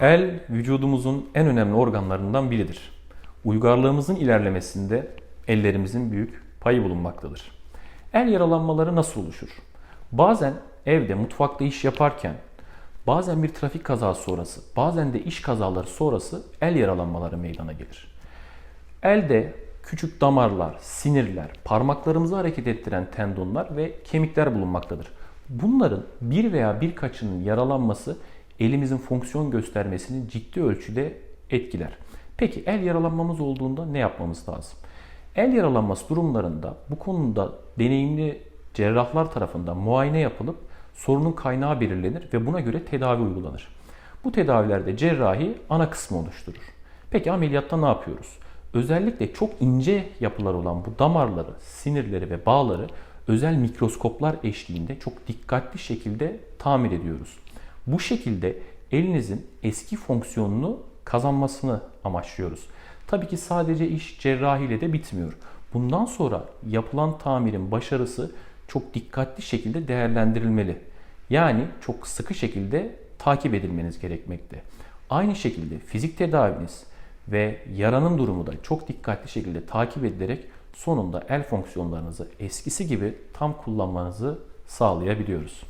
El vücudumuzun en önemli organlarından biridir. Uygarlığımızın ilerlemesinde ellerimizin büyük payı bulunmaktadır. El yaralanmaları nasıl oluşur? Bazen evde mutfakta iş yaparken, bazen bir trafik kazası sonrası, bazen de iş kazaları sonrası el yaralanmaları meydana gelir. Elde küçük damarlar, sinirler, parmaklarımızı hareket ettiren tendonlar ve kemikler bulunmaktadır. Bunların bir veya birkaçının yaralanması elimizin fonksiyon göstermesini ciddi ölçüde etkiler. Peki el yaralanmamız olduğunda ne yapmamız lazım? El yaralanması durumlarında bu konuda deneyimli cerrahlar tarafından muayene yapılıp sorunun kaynağı belirlenir ve buna göre tedavi uygulanır. Bu tedavilerde cerrahi ana kısmı oluşturur. Peki ameliyatta ne yapıyoruz? Özellikle çok ince yapılar olan bu damarları, sinirleri ve bağları özel mikroskoplar eşliğinde çok dikkatli şekilde tamir ediyoruz. Bu şekilde elinizin eski fonksiyonunu kazanmasını amaçlıyoruz. Tabii ki sadece iş cerrahiyle de bitmiyor. Bundan sonra yapılan tamirin başarısı çok dikkatli şekilde değerlendirilmeli. Yani çok sıkı şekilde takip edilmeniz gerekmekte. Aynı şekilde fizik tedaviniz ve yaranın durumu da çok dikkatli şekilde takip edilerek sonunda el fonksiyonlarınızı eskisi gibi tam kullanmanızı sağlayabiliyoruz.